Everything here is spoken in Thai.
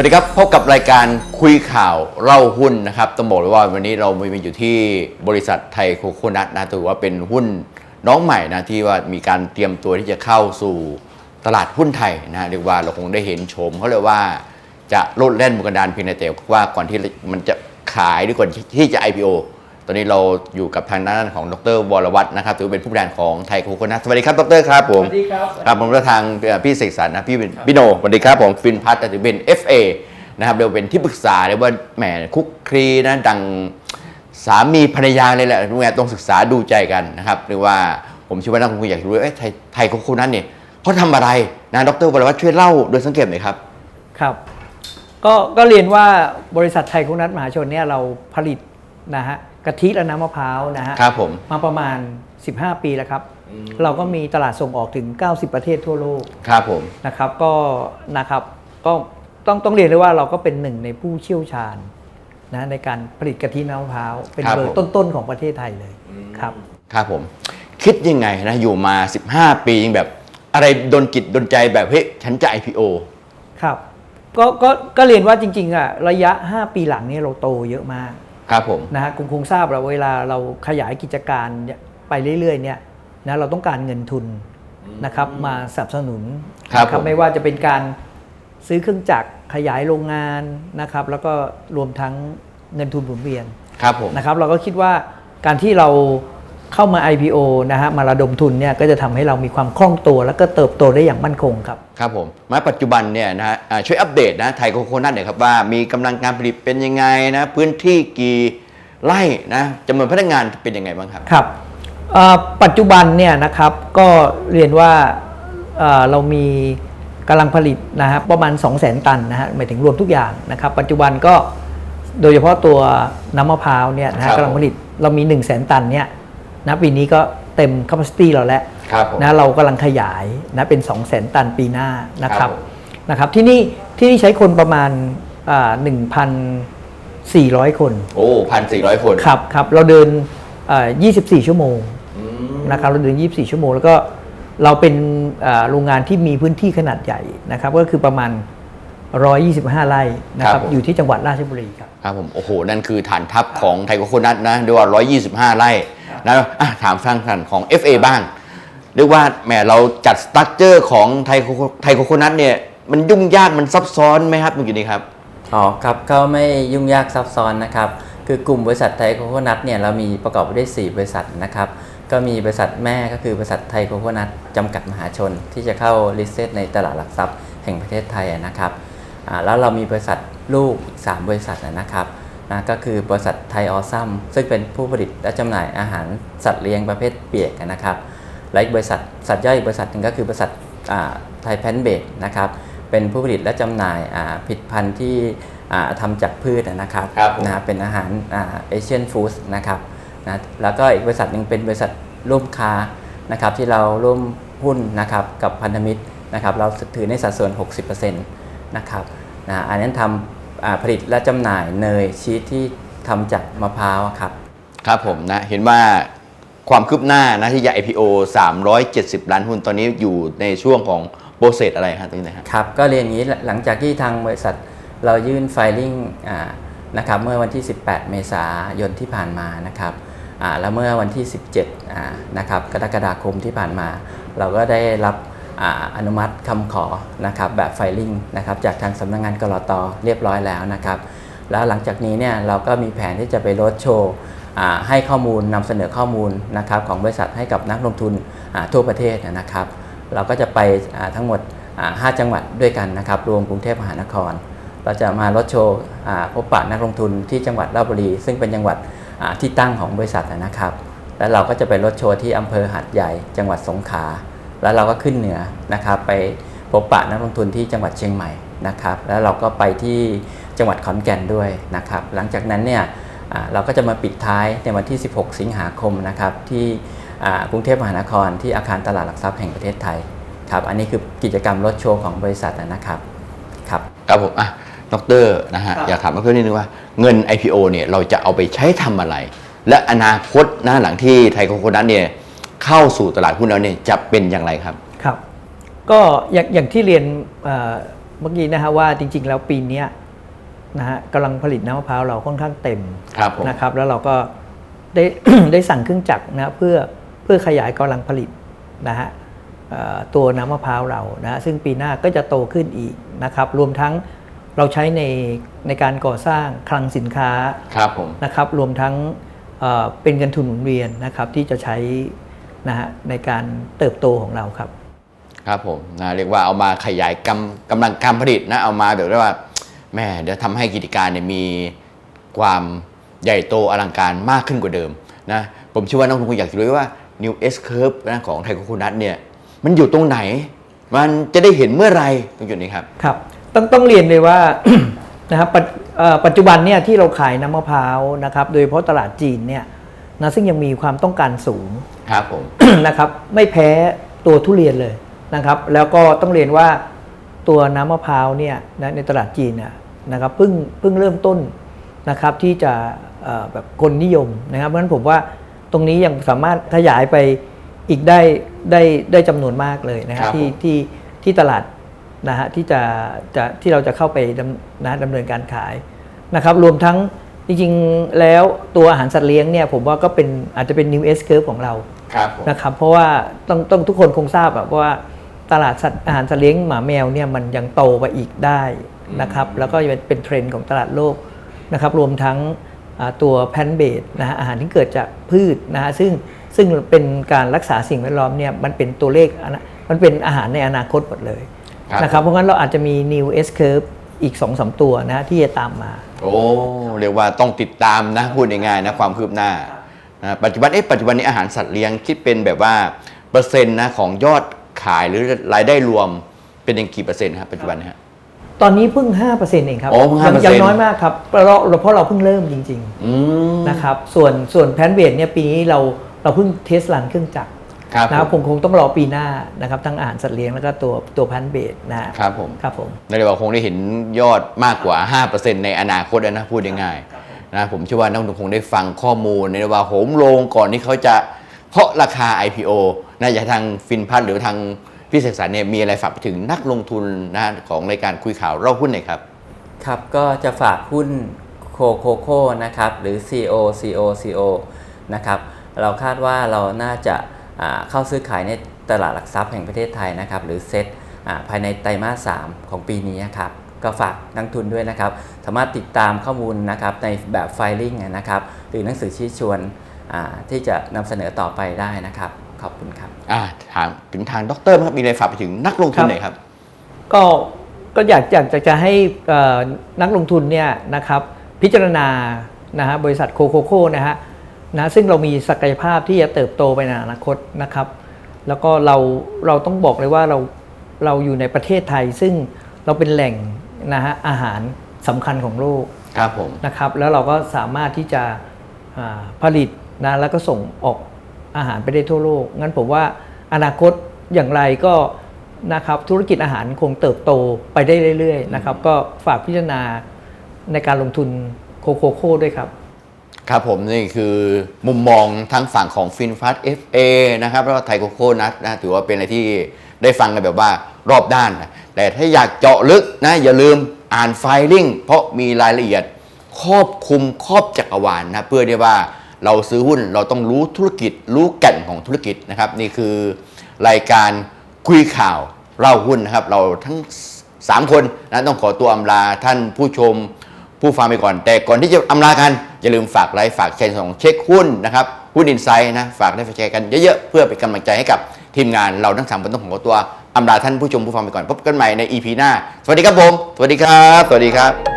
วัสดีครับ พบกับรายการคุยข่าวเล่าหุ้นนะครับต้องบอกเลยว่าวันนี้เรามีอยู่ที่บริษัทไทยโคโคนัทนะถือว่าเป็นหุ้นน้องใหม่นะที่ว่ามีการเตรียมตัวที่จะเข้าสู่ตลาดหุ้นไทยนะเรียกว่าเราคงได้เห็นโฉมเขาเลยว่าจะโลดแล่นบุกระดานเพียงแต่ว่าก่อนที่มันจะขายหรือก่อนที่จะ IPO อนนี้เราอยู่กับทางด้านของดรวรวัฒน์นะครับถือว่าเป็นผู้บริหารของไทยโคโคนัทสวัสดีครับดรครับผมสวัสดีครับครับผมประทางเอ่อพี่เสกสรรนะพี่เป็นพี่โนสวัสดีครับผมฟินพัฒน์ถือเป็น FA นะครับเรียกว่าเป็นที่ปรึกษาเรียกว่าแหมคุกคลีนะดังสามีภรรยาเลยแหละทุกอย่างต้องศึกษาดูใจกันนะครับเรียกว่าผมเชื่อว่านักลงทุนอยากรู้ว่าเอ้ยไทยไทยโคโคนั้นเนี่ยเขาทำอะไรนะดรวรวัฒน์ช่วยเล่าโดยสังเกตหน่อยครับครับก็ก็เรียนว่าบริษัทไทยคุนัทมหาชนเนี่ยเราผลิตนะฮะ กะทิและน้ำมะพร้าวนะฮะครับผม มาประมาณ 15 ปีแล้วครับ เราก็มีตลาดส่งออกถึง 90 ประเทศทั่วโลกครับผมนะครับก็นะครับก็ต้องต้องเรียนเลยว่าเราก็เป็นหนึ่งในผู้เชี่ยวชาญนะในการผลิตกะทิน้ำมะพร้าวเป็นเบอร์ต้นๆของประเทศไทยเลยครับ ครับผม คิดยังไงนะ อยู่มา 15 ปียังแบบ อะไรดนจิตดนใจแบบเฮ้ยฉันจะ IPO ครับก็ก็ก็เรียนว่าจริงๆอะระยะ 5 ปีหลังเนี่ยเราโตเยอะมาก ครับผมนะฮะคงคงทราบเราเวลาเราขยายกิจการเนี่ยไปเรื่อยๆเนี่ยนะเราต้องการเงินทุนนะครับมาสนับสนุนครับนะผมไม่ว่าจะเป็นการซื้อเครื่องจักรขยายโรงงานนะครับ แล้วก็รวมทั้งเงินทุนหมุนเวียนครับผมนะครับ เราก็คิดว่าการที่เรา เข้ามา IPO นะฮะมาระดมทุนเนี่ยก็จะทำให้เรามีความคล่องตัว แล้วก็เติบโตได้อย่างมั่นคงครับ ครับผมมาปัจจุบันเนี่ยนะฮะอ่าช่วยอัปเดตนะไทยโคโคนัทหน่อยครับว่ามีกำลังการผลิตเป็นยังไงนะพื้นที่กี่ไร่นะจำนวนพนักงานเป็นยังไงบ้างครับครับเอ่อปัจจุบันเนี่ยนะครับก็เรียนว่าเอ่อเรามีกำลังผลิตนะครับประมาณ2 0 0 0 0 0 ตันนะฮะหมายถึงรวมทุกอย่างนะครับ ปัจจุบันก็โดยเฉพาะตัวน้ำมะพร้าวเนี่ยนะครัฮะบกำลังผลิตเรามี 1 0 0 0 0แสนตันเนี่ย นะปีนี้ก็เต็ม capacity เราแล้วครับผม นะเรากำลังขยายนะเป็น 2 0 0 0 0 0ตันปีหน้านะคครัรับบผม นะครับที่นี่ที่นี่ใช้คนประมาณอ่า1,400 คน โอ้พันสี่ร้อยคนครับครับเราเดินเอ่อ24 ชั่วโมงอืม นะครับเราเดิน 24 ชั่วโมง แล้วก็เราเป็นเอ่อโรงงานที่มีพื้นที่ขนาดใหญ่นะครับก็คือประมาณ 125 ไร่นะครับอยู่ที่จังหวัดราชบุรีครับ ครับผมโอ้โห นั่นคือฐานทัพของไทยโคโคนัทนะเรียกว่า 125 ไร่ นะถามฟังกันของ FA บ้าง เรียกว่าแหมเราจัดสตั๊กเจอร์ของไทยโคไทโคโคนัทเนี่ยมันยุ่งยากมันซับซ้อนไหมครับเมื่อกี้นี้ครับอ๋อครับก็ไม่ยุ่งยากซับซ้อนนะครับ คือกลุ่มบริษัทไทยโคโคนัทเนี่ยเรามีประกอบไปด้วย 4 บริษัทนะครับ ก็มีบริษัทแม่ก็คือบริษัทไทยโคโคนัทจำกัดมหาชนที่จะเข้าลิสเซตในตลาดหลักทรัพย์แห่งประเทศไทยนะครับแล้วเรามีบริษัทลูกอีก 3 บริษัทนะครับ นะก็คือบริษัทไทยออซัมซึ่งเป็นผู้ผลิตและจำหน่ายอาหารสัตว์เลี้ยงประเภทเปียกนะครับและอีกบริษัทสัตว์ย่อยอีกบริษัทหนึ่งก็คือบริษัทอ่าไทยแพนเบดนะครับเป็นผู้ผลิตและจำหน่ายอ่าผลิตภัณฑ์ที่อ่าทำจากพืชนะครับครับผมนะเป็นอาหารเอเชียนฟู้ดนะครับนะแล้วก็อีกบริษัทหนึ่งเป็นบริษัทร่วมค้านะครับที่เราร่วมหุ้นนะครับกับพันธมิตรนะครับเราถือในสัดส่วน 60%นะครับนะอันนั้นทำอ่า ผลิตและจำหน่ายเนยชีสที่ทำจากมะพร้าวครับ ครับผมนะเห็นว่าความคืบหน้านะที่จะ IPO 370 ล้านหุ้นตอนนี้อยู่ในช่วงของโปรเซสอะไรครับตรงนี้นะครับครับ ก็เรียนอย่างนี้หลังจากที่ทางบริษัทเรายื่นไฟลิ่งอ่านะครับเมื่อวันที่ 18 เมษายนที่ผ่านมานะครับอ่าแล้วเมื่อวันที่ 17อ่านะครับกรกฎาคมที่ผ่านมา เราก็ได้รับ อนุมัติคำขอนะครับแบบไฟลิ่งนะครับจากทางสำนักงานกรตเรียบร้อยแล้วนะครับ แล้วหลังจากนี้เนี่ยเราก็มีแผนที่จะไปรดโชว์ให้ข้อมูลนำเสนอข้อมูลนะครับของบริษัทให้กับนักลงทุนทั่วประเทศนะครับ เราก็จะไปทั้งหมดอ่า5จังหวัดด้วยกันนะครับรวมกรุงเทพมหานคร เราจะมารถโชว์พบปะนักลงทุนที่จังหวัดราชบุรี ซึ่งเป็นจังหวัดที่ตั้งของบริษัทนะครับ แล้วเราก็จะไปรถโชว์ที่อำเภอหัดใหญ่ จังหวัดสงขลา แล้วเราก็ขึ้นเหนือนะครับไปพบปะนักลงทุนที่จังหวัดเชียงใหม่นะครับ แล้วเราก็ไปที่จังหวัดขอนแก่นด้วยนะครับ หลังจากนั้นเนี่ยอ่าเราก็จะมาปิดท้ายในวันที่ 16 สิงหาคมนะครับที่อ่ากรุงเทพมหานครที่อาคารตลาดหลักทรัพย์แห่งประเทศไทยครับอันนี้คือกิจกรรมรถโชว์ของบริษัทนะครับครับครับผมอะดรนะฮะครับอยากถามดรนิดนึงว่าเงิน IPO เนี่ยเราจะเอาไปใช้ทำอะไร และอนาคตนะหลังที่ไทยโคโคนัทเนี่ย เข้าสู่ตลาดหุ้นแล้วเนี่ยจะเป็นอย่างไรครับครับ ก็อย่างอย่างที่เรียนเอ่อเมื่อกี้นะฮะว่าจริง ๆ แล้วปีเนี้ยนะฮะกำลังผลิตน้ำมะพร้าวเราค่อนข้างเต็มครับผมนะครับ แล้วเราก็ได้ได้สั่งเครื่องจักรนะเพื่อเพื่อขยายกำลังผลิตนะฮะเอ่อตัวน้ำมะพร้าวเรานะฮะซึ่งปีหน้าก็จะโตขึ้นอีกนะครับ รวมทั้งเราใช้ในในการก่อสร้างคลังสินค้าครับผมนะครับ รวมทั้งเอ่อเป็นเงินทุนหมุนเวียนนะครับที่จะใช้ นะฮะในการเติบโตของเราครับ ครับผมนะเรียกว่าเอามาขยายกำกำลังการผลิตนะเอามาแบบว่าแม่เดี๋ยวทำให้กิจการเนี่ยมีความใหญ่โตอลังการมากขึ้นกว่าเดิมนะผมเชื่อว่าน้องทุกคนอยากจะรู้ว่า New S Curve นะของไทยโคคุนัทเนี่ยมันอยู่ตรงไหน มันจะได้เห็นเมื่อไหรตรงจุดนี้ครับครับ ต้องต้องเรียนเลยว่านะครับปัจเอ่อปัจจุบันเนี่ยที่เราขายน้ำมะพร้าวนะครับ โดยเฉพาะตลาดจีนเนี่ย นะซึ่งยังมีความต้องการสูงครับผมนะครับไม่แพ้ตัวทุเรียนเลยนะครับ แล้วก็ต้องเรียนว่าตัวน้ำมะพร้าวเนี่ยนะในตลาดจีนเนี่ยนะครับเพิ่งเพิ่งเริ่มต้นนะครับที่จะเอ่อแบบคนนิยมนะครับเพราะฉะนั้นผมว่าตรงนี้ยังสามารถขยายไปอีกได้ได้ได้จำนวนมากเลยนะคครัรับบที่ผมที่ที่ตลาดนะฮะที่จะจะที่เราจะเข้าไปดำนะดำเนินการขายนะครับ รวมทั้ง จริงๆแล้วตัวอาหารสัตว์เลี้ยงเนี่ยผมว่าก็เป็นอาจจะเป็น new S curve ของเราครับผมนะครับเพราะว่าต้องต้องทุกคนคงทราบอะว่าตลาดสัตว์อาหารสัตว์เลี้ยงหมาแมวเนี่ยมันยังโตไปอีกได้นะครับแล้วก็เป็นเป็นเทรนด์ของตลาดโลกนะครับรวมทั้งอ่าตัวแพนเบดนะฮะอาหารที่เกิดจากพืชนะฮะซึ่งซึ่งเป็นการรักษาสิ่งแวดล้อมเนี่ยมันเป็นตัวเลขอนามันเป็นอาหารในอนาคตหมดเลยครับนะครับเพราะงั้นเราอาจจะมี new S curve อีก2อสตัวนะฮะที่จะตามมา โอ้เรียกว่าต้องติดตามนะพูดง่ายๆนะความคืบหน้านะปัจจุบันเอ๊ะปัจจุบันนี้อาหารสัตว์เลี้ยงคิดเป็นแบบว่าเปอร์เซ็นต์นะของยอดขายหรือรายได้รวมเป็นยังกี่เปอร์เซ็นต์ครับปัจจุบันนะฮะตอนนี้เพิ่ง 5%เองครับโอ้เพิ่งยัง5%ยังน้อยมากครับเพราะเราเพราะเราเพิ่งเริ่มจริงๆอืมนะครับส่วนส่วนแพนเบดเนี่ยปีนี้เราเราเพิ่งเทสรันเครื่องจักรครับ นะครับผผมมคงต้องรอปีหน้านะครับทั้งอาหารสัตว์เลี้ยงแล้วก็ตัวตัวแพนเบดนะฮะครับผมครับผมในเรียกว่าคงได้เห็นยอดมากกว่า 5%ในอนาคตนะพูดง่ายๆนะผมเชื่อว่านักลงทุนคงได้ฟังข้อมูลในเรียกว่าโหมโรงก่อนที่เขาจะเคาะราคา IPO นะอย่างทางฟินพัทหรือทางพี่เสกสรรเนี่ยมีอะไรฝากไปถึงนักลงทุนนะของรายการคุยข่าวเล่าหุ้นหน่อยครับ ครับก็จะฝากหุ้นโคโคโค่นะครับหรือ CO CO CO นะครับเราคาดว่าเราน่าจะอ่า เข้าซื้อขายในตลาดหลักทรัพย์แห่งประเทศไทยนะครับหรือเซ็ตอ่าภายในไตรมาส 3 ของปีนี้ครับก็ฝากนักทุนด้วยนะครับ สามารถติดตามข้อมูลนะครับในแบบไฟลิ่งนะครับหรือหนังสือชี้ชวนอ่าที่จะนำเสนอต่อไปได้นะครับ ขอบคุณครับอ่าถามถึงทางดรครับมีอะไรฝากไปถึงนักลงทุนหน่อยครับ ก็ก็อยากอยากจะจะให้เอ่อนักลงทุนเนี่ยนะครับพิจารณานะฮะบริษัทโคโคโค่นะฮะ นะซึ่งเรามีศักยภาพที่จะเติบโตไปในอนาคตนะครับ แล้วก็เราเราต้องบอกเลยว่าเราเราอยู่ในประเทศไทย ซึ่งเราเป็นแหล่งนะฮะอาหารสำคัญของโลกครับผมนะครับแล้วเราก็สามารถที่จะอ่าผลิตนะแล้วก็ส่งออกอาหารไปได้ทั่วโลก งั้นผมว่าอนาคตอย่างไรก็นะครับธุรกิจอาหารคงเติบโตไปได้เรื่อยๆนะครับก็ฝากพิจารณาในการลงทุนโคโคโค่ด้วยครับ ครับผมนี่คือมุมมองทั้งฝั่งของฟินฟัส FA นะครับแล้วก็ไทยโคโค่นัทนะถือว่าเป็นอะไรที่ได้ฟังกันแบบว่ารอบด้านนะแต่ถ้าอยากเจาะลึกนะอย่าลืมอ่านไฟลิ่งเพราะมีรายละเอียดครอบคลุมครอบจักรวาลนะเพื่อที่ว่าเราซื้อหุ้นเราต้องรู้ธุรกิจ รู้แก่นของธุรกิจนะครับ นี่คือรายการคุยข่าวเล่าหุ้นนะครับ เราทั้ง 3 คนนะต้องขอตัวอำลาท่านผู้ชมผู้ฟังไปก่อน แต่ก่อนที่จะอำลากัน อย่าลืมฝากไลค์ฝากแชร์ส่องเช็คหุ้นนะครับหุ้นอินไซด์นะฝากได้ฝากแชร์กันเยอะๆ เพื่อเป็นกำลังใจให้กับทีมงานเราทั้งสามคนต้องขอตัวอำลาท่านผู้ชมผู้ฟังไปก่อนพบกันใหม่ใน EP หน้า สวัสดีครับผม สวัสดีครับ สวัสดีครับ